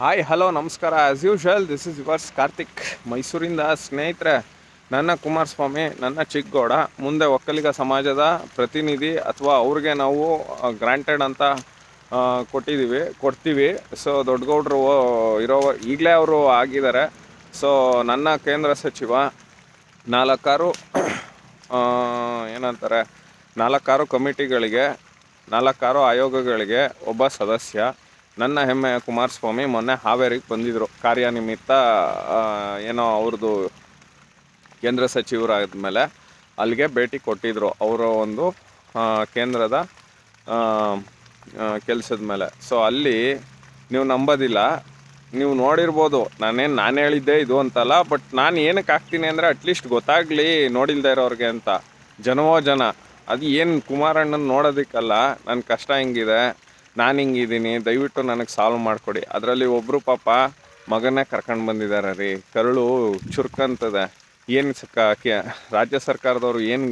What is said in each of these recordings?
Hi hello ನಮಸ್ಕಾರ. As usual this is yours Karthik ಮೈಸೂರಿಂದ ಸ್ನೇಹಿತರೆ, ನನ್ನ ಕುಮಾರಸ್ವಾಮಿ, ನನ್ನ ಚಿಕ್ಕಗೌಡ ಮುಂದೆ ಒಕ್ಕಲಿಗ ಸಮಾಜದ ಪ್ರತಿನಿಧಿ ಅಥವಾ ಅವ್ರಿಗೆ ನಾವು ಗ್ರಾಂಟೆಡ್ ಅಂತ ಕೊಟ್ಟಿದ್ದೀವಿ ಕೊಡ್ತೀವಿ. ಸೊ ದೊಡ್ಡಗೌಡರು ಇರೋ, ಈಗಲೇ ಅವರು ಆಗಿದ್ದಾರೆ. ಸೊ ನನ್ನ ಕೇಂದ್ರ ಸಚಿವ, ನಾಲ್ಕಾರು ಏನಂತಾರೆ, ನಾಲ್ಕಾರು ಕಮಿಟಿಗಳಿಗೆ, ನಾಲ್ಕಾರು ಆಯೋಗಗಳಿಗೆ ಒಬ್ಬ ಸದಸ್ಯ ನನ್ನ ಹೆಮ್ಮೆಯ ಕುಮಾರಸ್ವಾಮಿ ಮೊನ್ನೆ ಹಾವೇರಿಗೆ ಬಂದಿದ್ದರು ಕಾರ್ಯನಿಮಿತ್ತ ಏನೋ ಅವ್ರದ್ದು ಕೇಂದ್ರ ಸಚಿವರಾದ ಮೇಲೆ ಅಲ್ಲಿಗೆ ಭೇಟಿ ಕೊಟ್ಟಿದ್ದರು ಅವರ ಒಂದು ಕೇಂದ್ರದ ಕೆಲಸದ ಮೇಲೆ. ಸೊ ಅಲ್ಲಿ ನೀವು ನಂಬೋದಿಲ್ಲ. ನೀವು ನೋಡಿರ್ಬೋದು. ನಾನೇನು, ನಾನು ಹೇಳಿದ್ದೆ ಇದು ಅಂತಲ್ಲ ಬಟ್ ನಾನು ಏನಕ್ಕೆ ಹಾಕ್ತೀನಿ ಅಂದರೆ ಅಟ್ಲೀಸ್ಟ್ ಗೊತ್ತಾಗಲಿ ನೋಡಿಲ್ದೇ ಇರೋರಿಗೆ ಅಂತ. ಜನವೋ ಜನ ಅದು ಏನು ಕುಮಾರಣ್ಣನ ನೋಡೋದಕ್ಕಲ್ಲ. ನನ್ನ ಕಷ್ಟ ಹಿಂಗಿದೆ. ನಾನು ಹಿಂಗಿದ್ದೀನಿ ದಯವಿಟ್ಟು ನನಗೆ ಸಾಲ್ವ್ ಮಾಡಿಕೊಡಿ. ಅದರಲ್ಲಿ ಒಬ್ಬರು ಪಾಪ ಮಗನೇ ಕರ್ಕೊಂಡು ಬಂದಿದ್ದಾರೆ ರೀ. ಕರುಳು ಚುರುಕಂತದೆ ಏನು ರಾಜ್ಯ ಸರ್ಕಾರದವರು ಏನು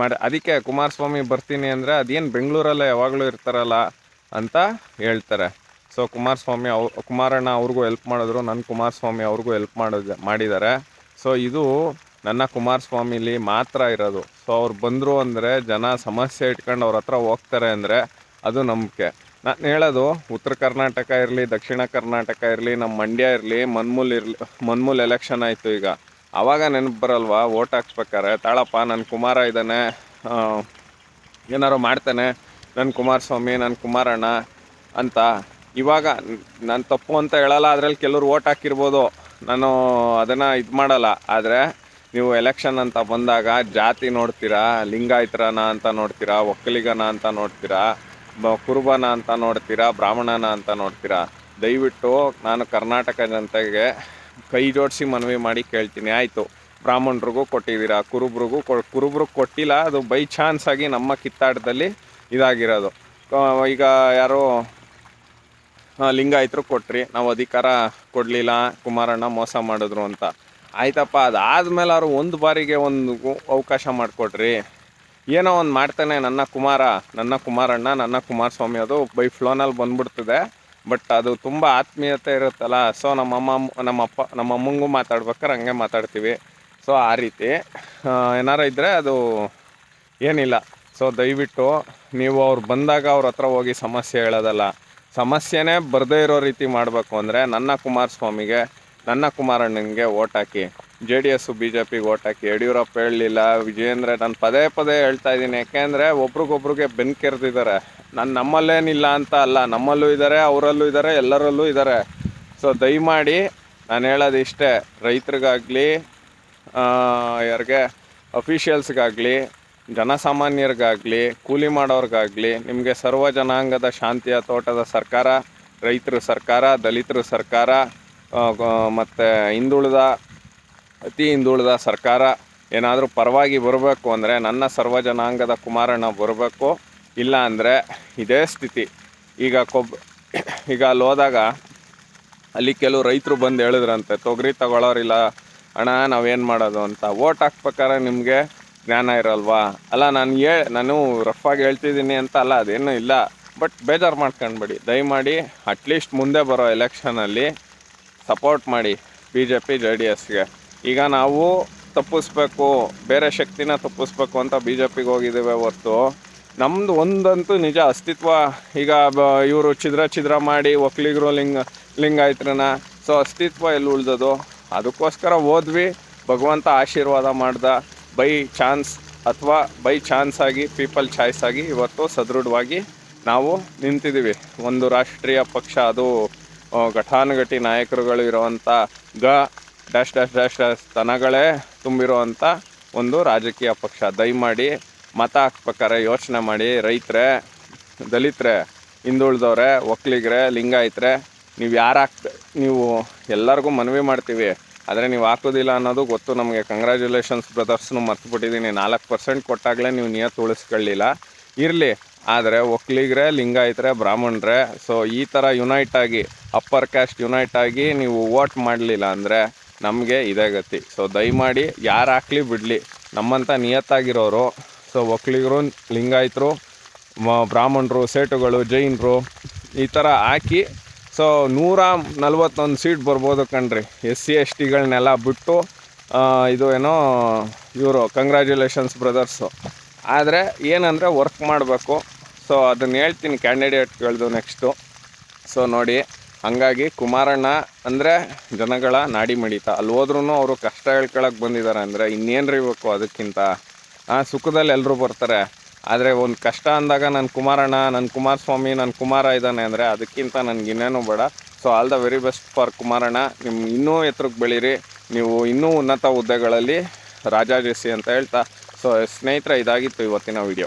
ಮಾಡಿ, ಅದಕ್ಕೆ ಕುಮಾರಸ್ವಾಮಿ ಬರ್ತೀನಿ ಅಂದರೆ ಅದೇನು ಬೆಂಗಳೂರಲ್ಲೇ ಯಾವಾಗಲೂ ಇರ್ತಾರಲ್ಲ ಅಂತ ಹೇಳ್ತಾರೆ. ಸೊ ಕುಮಾರಸ್ವಾಮಿ ಅವ್, ಕುಮಾರಣ್ಣ ಅವ್ರಿಗೂ ಹೆಲ್ಪ್ ಮಾಡಿದ್ರು ನನ್ನ ಕುಮಾರಸ್ವಾಮಿ ಅವ್ರಿಗೂ ಹೆಲ್ಪ್ ಮಾಡೋದು ಮಾಡಿದ್ದಾರೆ ಸೊ ಇದು ನನ್ನ ಕುಮಾರಸ್ವಾಮಿಲಿ ಮಾತ್ರ ಇರೋದು. ಸೊ ಅವ್ರು ಬಂದರು ಅಂದರೆ ಜನ ಸಮಸ್ಯೆ ಇಟ್ಕೊಂಡು ಅವ್ರ ಹತ್ರ ಹೋಗ್ತಾರೆ ಅಂದರೆ ಅದು ನಂಬಿಕೆ. ನಾನು ಹೇಳೋದು, ಉತ್ತರ ಕರ್ನಾಟಕ ಇರಲಿ, ದಕ್ಷಿಣ ಕರ್ನಾಟಕ ಇರಲಿ ನಮ್ಮ ಮಂಡ್ಯ ಇರಲಿ, ಮನ್ಮೂಲ್ ಇರಲಿ, ಮನ್ಮೂಲ್ ಎಲೆಕ್ಷನ್ ಆಯಿತು ಈಗ. ಆವಾಗ ನೆನಪು ಬರಲ್ವಾ? ಓಟ್ ಹಾಕ್ಸ್ಬೇಕಾರೆ ತಾಳಪ್ಪ ನನ್ನ ಕುಮಾರ ಇದ್ದಾನೆ ಏನಾರು ಮಾಡ್ತಾನೆ. ನನ್ನ ಕುಮಾರಸ್ವಾಮಿ ನನ್ನ ಕುಮಾರಣ್ಣ ಅಂತ. ಇವಾಗ ನಾನು ತಪ್ಪು ಅಂತ ಹೇಳಲ್ಲ, ಅದರಲ್ಲಿ ಕೆಲವರು ಓಟ್ ಹಾಕಿರ್ಬೋದು. ನಾನು ಅದನ್ನು ಇದು ಮಾಡಲ್ಲ. ಆದರೆ ನೀವು ಎಲೆಕ್ಷನ್ ಅಂತ ಬಂದಾಗ ಜಾತಿ ನೋಡ್ತೀರಾ, ಲಿಂಗಾಯತರನ ಅಂತ ನೋಡ್ತೀರಾ, ಒಕ್ಕಲಿಗನ ಅಂತ ನೋಡ್ತೀರಾ? ಕುರುಬನ ಅಂತ ನೋಡ್ತೀರಾ, ಬ್ರಾಹ್ಮಣನ ಅಂತ ನೋಡ್ತೀರಾ, ದಯವಿಟ್ಟು ನಾನು ಕರ್ನಾಟಕ ಜನತೆಗೆ ಕೈ ಜೋಡಿಸಿ ಮನವಿ ಮಾಡಿ ಕೇಳ್ತೀನಿ. ಆಯಿತು. ಬ್ರಾಹ್ಮಣರಿಗೂ ಕೊಟ್ಟಿದ್ದೀರಾ, ಕುರುಬ್ರಿಗೂ ಕೊ ಕುರುಬ್ರಿಗೆ ಕೊಟ್ಟಿಲ್ಲ, ಅದು ಬೈ ಚಾನ್ಸ್ ಆಗಿ ನಮ್ಮ ಕಿತ್ತಾಟದಲ್ಲಿ ಇದಾಗಿರೋದು. ಈಗ ಯಾರೋ ಲಿಂಗಾಯತರು ಕೊಟ್ರಿ, ನಾವು ಅಧಿಕಾರ ಕೊಡಲಿಲ್ಲ, ಕುಮಾರಣ್ಣ ಮೋಸ ಮಾಡಿದ್ರು ಅಂತ. ಆಯ್ತಪ್ಪ, ಅದಾದಮೇಲೆ ಅವರು ಒಂದು ಬಾರಿಗೆ ಒಂದು ಅವಕಾಶ ಮಾಡಿಕೊಡ್ರಿ. ಏನೋ ಒಂದು ಮಾಡ್ತಾನೆ, ನನ್ನ ಕುಮಾರ, ನನ್ನ ಕುಮಾರಣ್ಣ, ನನ್ನ ಕುಮಾರಸ್ವಾಮಿ, ಅದು ಬೈ ಫ್ಲೋನಲ್ಲಿ ಬಂದ್ಬಿಡ್ತದೆ. ಬಟ್ ಅದು ತುಂಬ ಆತ್ಮೀಯತೆ ಇರುತ್ತಲ್ಲ ಸೊ ನಮ್ಮಮ್ಮ, ನಮ್ಮಪ್ಪ ನಮ್ಮ ಅಮ್ಮಂಗೂ ಮಾತಾಡ್ಬೇಕಾರೆ ಹಂಗೆ ಮಾತಾಡ್ತೀವಿ. ಸೊ ಆ ರೀತಿ ಏನಾರ ಇದ್ದರೆ ಅದು ಏನಿಲ್ಲ. ಸೊ ದಯವಿಟ್ಟು ನೀವು ಅವ್ರು ಬಂದಾಗ ಅವ್ರ ಹತ್ರ ಹೋಗಿ ಸಮಸ್ಯೆ ಹೇಳೋದಲ್ಲ. ಸಮಸ್ಯೆನೇ ಬರದೇ ಇರೋ ರೀತಿ ಮಾಡಬೇಕು ಅಂದರೆ ನನ್ನ ಕುಮಾರಸ್ವಾಮಿಗೆ, ನನ್ನ ಕುಮಾರಣ್ಣನಿಗೆ ಓಟ್ ಹಾಕಿ. J D S B J ಪಿಗೆ ಓಟ್ ಹಾಕಿ ಯಡಿಯೂರಪ್ಪ ಹೇಳಲಿಲ್ಲ. ವಿಜಯೇಂದ್ರ ನಾನು ಪದೇ ಪದೇ ಹೇಳ್ತಾ ಇದ್ದೀನಿ. ಯಾಕೆಂದರೆ ಒಬ್ರಿಗೊಬ್ರಿಗೆ ಬೆನ್ಕೆರೆದಿದ್ದಾರೆ. ನಾನು ನಮ್ಮಲ್ಲೇನಿಲ್ಲ ಅಂತ ಅಲ್ಲ. ನಮ್ಮಲ್ಲೂ ಇದ್ದಾರೆ ಅವರಲ್ಲೂ ಇದ್ದಾರೆ ಎಲ್ಲರಲ್ಲೂ ಇದ್ದಾರೆ ಸೊ ದಯಮಾಡಿ ನಾನು ಹೇಳೋದು ಇಷ್ಟೇ. ರೈತರಿಗಾಗಲಿ ಯಾರಿಗೆ ಅಫಿಷಿಯಲ್ಸ್ಗಾಗಲಿ ಜನಸಾಮಾನ್ಯರಿಗಾಗಲಿ, ಕೂಲಿ ಮಾಡೋರಿಗಾಗಲಿ, ನಿಮಗೆ ಸರ್ವ ಜನಾಂಗದ ಶಾಂತಿಯ ತೋಟದ ಸರ್ಕಾರ, ರೈತರ ಸರ್ಕಾರ, ದಲಿತರ ಸರ್ಕಾರ ಮತ್ತು ಹಿಂದುಳಿದ ಅತಿ ಹಿಂದುಳಿದ ಸರ್ಕಾರ ಏನಾದರೂ ಪರವಾಗಿ ಬರಬೇಕು ಅಂದರೆ ನನ್ನ ಸರ್ವ ಜನಾಂಗದ ಕುಮಾರಣ್ಣ ಬರಬೇಕು. ಇಲ್ಲ ಅಂದರೆ ಇದೇ ಸ್ಥಿತಿ. ಈಗ ಕೊಬ್, ಈಗ ಅಲ್ಲಿ ಹೋದಾಗ ಅಲ್ಲಿ ಕೆಲವು ರೈತರು ಬಂದು ಹೇಳಿದ್ರಂತೆ, ತೊಗರಿ ತಗೊಳ್ಳೋರಿಲ್ಲ ಅಣ್ಣ ನಾವೇನು ಮಾಡೋದು ಅಂತ. ಓಟ್ ಹಾಕ್ಬೇಕಾದ್ರೆ ನಿಮಗೆ ಜ್ಞಾನ ಇರಲ್ವಾ? ಅಲ್ಲ, ನಾನು ಹೇ, ನಾನು ರಫಾಗಿ ಹೇಳ್ತಿದ್ದೀನಿ ಅಂತ ಅಲ್ಲ, ಅದೇನು ಇಲ್ಲ. ಬಟ್ ಬೇಜಾರು ಮಾಡ್ಕೊಂಡ್ಬೇಡಿ. ದಯಮಾಡಿ ಅಟ್ಲೀಸ್ಟ್ ಮುಂದೆ ಬರೋ ಎಲೆಕ್ಷನಲ್ಲಿ ಸಪೋರ್ಟ್ ಮಾಡಿ. B J P J D ಎಸ್ಗೆ ಈಗ ನಾವು ತಪ್ಪಿಸ್ಬೇಕು, ಬೇರೆ ಶಕ್ತಿನ ತಪ್ಪಿಸ್ಬೇಕು ಅಂತ ಬಿ ಜೆ ಪಿಗೆ ಹೋಗಿದ್ದೇವೆ ಹೊರ್ತು. ನಮ್ಮದು ಒಂದಂತೂ ನಿಜ, ಅಸ್ತಿತ್ವ, ಈಗ ಇವರು ಛಿದ್ರ ಛಿದ್ರ ಮಾಡಿ ಒಕ್ಕಲಿಗರು ಲಿಂಗ, ಲಿಂಗಾಯತ್ರನ, ಸೊ ಅಸ್ತಿತ್ವ ಎಲ್ಲಿ ಉಳ್ದದು? ಅದಕ್ಕೋಸ್ಕರ ಹೋದ್ವಿ, ಭಗವಂತ ಆಶೀರ್ವಾದ ಮಾಡ್ದ, ಬೈ ಚಾನ್ಸ್ ಅಥವಾ ಬೈ ಚಾನ್ಸ್ ಆಗಿ, ಪೀಪಲ್ ಚಾಯ್ಸ್ ಆಗಿ ಇವತ್ತು ಸದೃಢವಾಗಿ ನಾವು ನಿಂತಿದ್ದೀವಿ. ಒಂದು ರಾಷ್ಟ್ರೀಯ ಪಕ್ಷ, ಅದು ಘಟಾನುಘಟಿ ನಾಯಕರುಗಳು ಇರುವಂಥ ಗ ಡ್ಯಾಶ್ ಡ್ಯಾಶ್ ಡ್ಯಾಶ್ ಡ್ಯಾಶ್ ತನಗಳೇ ತುಂಬಿರುವಂಥ ಒಂದು ರಾಜಕೀಯ ಪಕ್ಷ. ದಯಮಾಡಿ ಮತ ಹಾಕ್ಬೇಕಾರೆ ಯೋಚನೆ ಮಾಡಿ. ರೈತರೇ, ದಲಿತರೇ, ಹಿಂದುಳಿದವ್ರೆ, ಒಕ್ಕಲಿಗರೆ, ಲಿಂಗಾಯಿತರೆ, ನೀವು ಯಾರು ಹಾಕ್ತ ನೀವು ಎಲ್ಲರಿಗೂ ಮನವಿ ಮಾಡ್ತೀವಿ. ಆದರೆ ನೀವು ಹಾಕೋದಿಲ್ಲ ಅನ್ನೋದು ಗೊತ್ತು ನಮಗೆ. ಕಂಗ್ರ್ಯಾಚುಲೇಷನ್ಸ್ ಬ್ರದರ್ಸ್ನು ಮರ್ತುಬಿಟ್ಟಿದ್ದೀನಿ ನಾಲ್ಕು ಪರ್ಸೆಂಟ್ ಕೊಟ್ಟಾಗಲೇ ನೀವು ನಿಯತ್ತು ಉಳಿಸ್ಕೊಳ್ಳಿಲ್ಲ. ಇರಲಿ. ಆದರೆ ಒಕ್ಕಲಿಗರೆ, ಲಿಂಗಾಯಿತ್ರೆ, ಬ್ರಾಹ್ಮಣರೇ ಸೊ ಈ ಥರ ಯುನೈಟ್ ಆಗಿ ಅಪ್ಪರ್ ಕ್ಯಾಸ್ಟ್ ಯುನೈಟ್ ಆಗಿ ನೀವು ವೋಟ್ ಮಾಡಲಿಲ್ಲ ಅಂದರೆ ನಮಗೆ ಇದೇ ಗತಿ. ಸೊ ದಯಮಾಡಿ ಯಾರು ಹಾಕ್ಲಿ ಬಿಡಲಿ. ನಮ್ಮಂಥ ನಿಯತ್ತಾಗಿರೋರು ಸೊ ಒಕ್ಕಲಿಗರು ಲಿಂಗಾಯತರು ಬ್ರಾಹ್ಮಣರು, ಸೇಟುಗಳು, ಜೈನರು, ಈ ಥರ ಹಾಕಿ ಸೊ ನೂರ ನಲ್ವತ್ತೊಂದು ಸೀಟ್ ಬರ್ಬೋದು ಕಣ್ರಿ. ಎಸ್ ಸಿ, ಎಸ್ ಟಿಗಳನ್ನೆಲ್ಲ ಬಿಟ್ಟು ಇದು ಏನೋ, ಇವರು ಕಂಗ್ರ್ಯಾಚುಲೇಷನ್ಸ್ ಬ್ರದರ್ಸು ಆದರೆ ಏನಂದರೆ ವರ್ಕ್ ಮಾಡಬೇಕು. ಸೊ ಅದನ್ನು ಹೇಳ್ತೀನಿ ಕ್ಯಾಂಡಿಡೇಟ್ಗಳದು ನೆಕ್ಸ್ಟು ಸೊ ನೋಡಿ. ಹಂಗಾಗಿ ಕುಮಾರಣ್ಣ ಅಂದರೆ ಜನಗಳ ನಾಡಿ ಮಡಿತ. ಅಲ್ಲಿ ಹೋದ್ರೂ ಅವರು ಕಷ್ಟ ಹೇಳ್ಕೊಳಕ್ಕೆ ಬಂದಿದ್ದಾರೆ ಅಂದರೆ ಇನ್ನೇನು ಬೇಕು ಅದಕ್ಕಿಂತ? ಆ, ಸುಖದಲ್ಲಿ ಎಲ್ಲರೂ ಬರ್ತಾರೆ. ಆದರೆ ಒಂದು ಕಷ್ಟ ಅಂದಾಗ ನನ್ನ ಕುಮಾರಣ್ಣ ನನ್ನ ಕುಮಾರಸ್ವಾಮಿ ನನ್ನ ಕುಮಾರ ಇದ್ದಾನೆ ಅಂದರೆ ಅದಕ್ಕಿಂತ ನನಗೆ ಇನ್ನೇನು ಬೇಡ. So all the very best for Kumaranna. ನಿಮ್ಮ ಇನ್ನೂ ಎತ್ತರಕ್ಕೆ ಬೆಳೀರಿ. ನೀವು ಇನ್ನೂ ಉನ್ನತ ಹುದ್ದೆಗಳಲ್ಲಿ ರಾಜಾಜಿಸಿ ಅಂತ ಹೇಳ್ತಾ. ಸೊ ಸ್ನೇಹಿತರೆ, ಇದಾಗಿತ್ತು ಇವತ್ತಿನ ವಿಡಿಯೋ